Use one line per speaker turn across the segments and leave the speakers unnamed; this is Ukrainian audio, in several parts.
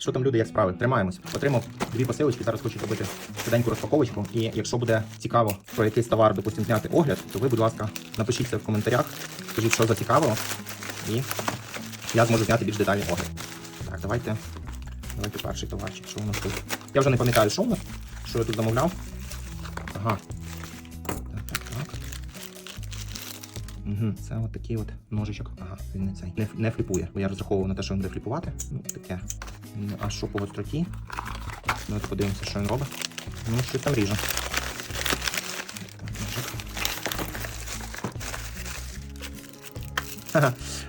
Що там люди, як справи? Тримаємось. Отримав дві посилочки. Зараз хочу зробити швиденьку розпаковочку. І якщо буде цікаво про якийсь товар, допустим, зняти огляд, то ви, будь ласка, напишіть це в коментарях, скажіть, що за цікавого, і я зможу зняти більш детальний огляд. Так, давайте. Давайте перший товарчик. Що у нас тут? Я вже не пам'ятаю, що у нас, що я тут замовляв. Ага. Угу, це от такий от ножичок. Ага, він не цей. Не, не фліпує. Бо я розраховував на те, що він буде фліпувати. Ну, таке. Він Аж що по гостроті. Давайте подивимося, що він робить. Ну, щось там ріже.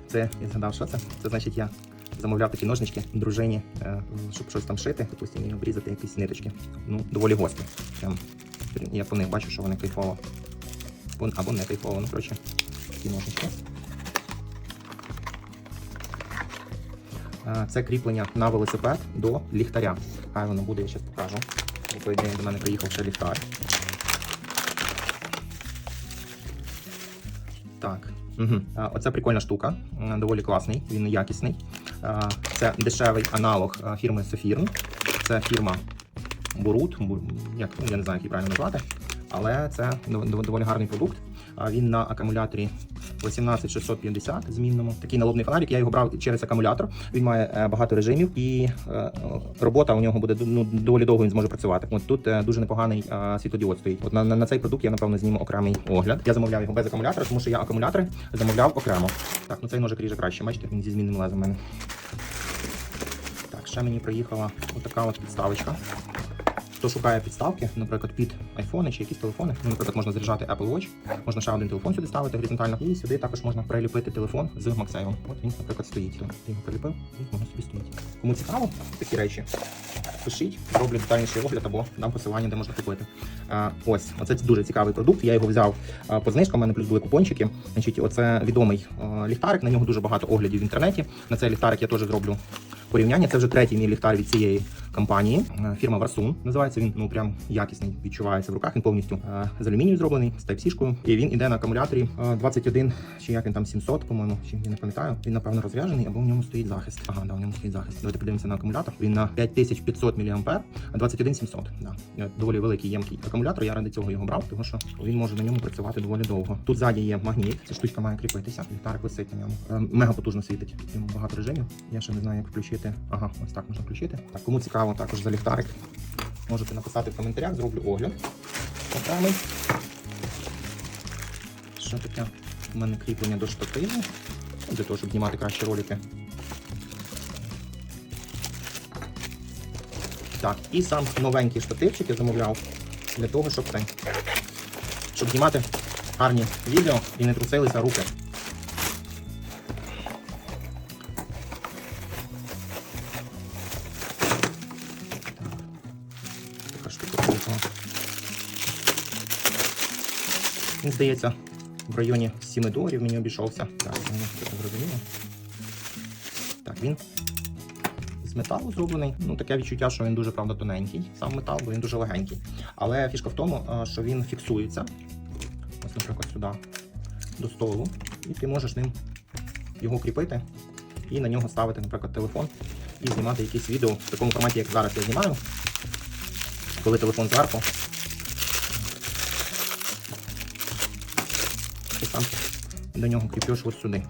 Це я згадав, що це? Це значить я замовляв такі ножнички дружині, е, щоб щось там шити, допустимо, і обрізати якісь ниточки. Ну, доволі гострі. Прям я по них бачу, що вони кайфово. Або не кайфово, ну коротше, такі ножнички. Е, Це кріплення на велосипед до ліхтаря. Хай воно буде, я зараз покажу. Бо той день до мене приїхав ще ліхтар. Так. Угу. Оце прикольна штука, доволі класний, він якісний. Е, Це дешевий аналог е, фірми Sofirn. Це фірма Бурут, як, ну, я не знаю, як її правильно назвати, але це дов- дов- доволі гарний продукт. Він на акумуляторі 18650 змінному. Такий налобний фонарик. Я його брав через акумулятор. Він має е, багато режимів, і е, робота у нього буде ну, доволі довго. Він зможе працювати. От тут е, дуже непоганий світлодіод стоїть. От на, на, на цей продукт я напевно зніму окремий огляд. Я замовляв його без акумулятора, тому що я акумулятори замовляв окремо. Так, ну цей ножик ріже краще. Бачите, він зі змінним лезом мене. Так, ще мені приїхала отака от підставочка. Хто шукає підставки, наприклад, під айфони чи якісь телефони, ну, наприклад, можна заряджати Apple Watch, можна ще один телефон сюди ставити горизонтально, і сюди також можна приліпити телефон з MagSafe. От він, наприклад, стоїть. Ти його приліпив і воно собі стоїть. Кому цікаво такі речі, пишіть, роблю детальніший огляд або дам посилання, де можна купити. А, ось, оце дуже цікавий продукт. Я його взяв по знижкам, у мене плюс були купончики. Значить, оце відомий ліхтарик, на нього дуже багато оглядів в інтернеті. На цей ліхтарик я теж зроблю порівняння. Це вже третій мій ліхтар від цієї компанії. Е, Фірма Varsun називається. Він ну прям якісний відчувається в руках. Він повністю е, з алюмінію зроблений, з тайп-сішкою. І він іде на акумуляторі е, 21, чи як він там 700, по-моєму, чи я не пам'ятаю. Він напевно розв'яжений, або в ньому стоїть захист. Ага, да, в ньому стоїть захист. Давайте подивимося на акумулятор. Він на 5500 мАh, а 21700. Да. Е, Доволі великий ємкий акумулятор. Я ради цього його брав, тому що він може на ньому працювати доволі довго. Тут ззаді є магніт. Ця штучка має кріпитися. Ліхтарик висить на ньому. Е, Мега потужно світить. Йому багато режимів. Я ще не знаю, як включити. Ага, ось так можна включити. Так, кому цікаво також за ліхтарик, можете написати в коментарях, зроблю огляд. Окремий. Що таке? У мене кріплення до штативу. Для того, щоб знімати кращі ролики. Так, і сам новенький штативчик я замовляв для того, щоб щоб знімати гарні відео і не трусилися руки. Він здається, в районі 7 доларів мені обійшовся. Так, зрозуміло. Так, він з металу зроблений. Ну, таке відчуття, що він дуже правда тоненький, сам метал, бо він дуже легенький. Але фішка в тому, що він фіксується. Ось, наприклад, сюди до столу, і ти можеш ним його кріпити і на нього ставити, наприклад, телефон і знімати якісь відео в такому форматі, як зараз я знімаю. Коли телефон зверху. До нього кріпиш ось сюди.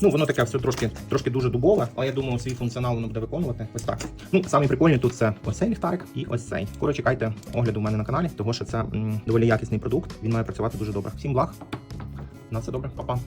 Ну, воно таке все трошки, трошки дуже дубове, але я думаю, свій функціонал воно буде виконувати. Ось так. Ну, самий прикольний тут це ось цей ліхтарик і ось цей. Скоро чекайте огляду у мене на каналі, тому що це м, доволі якісний продукт. Він має працювати дуже добре. Всім благ. На все добре, па-па.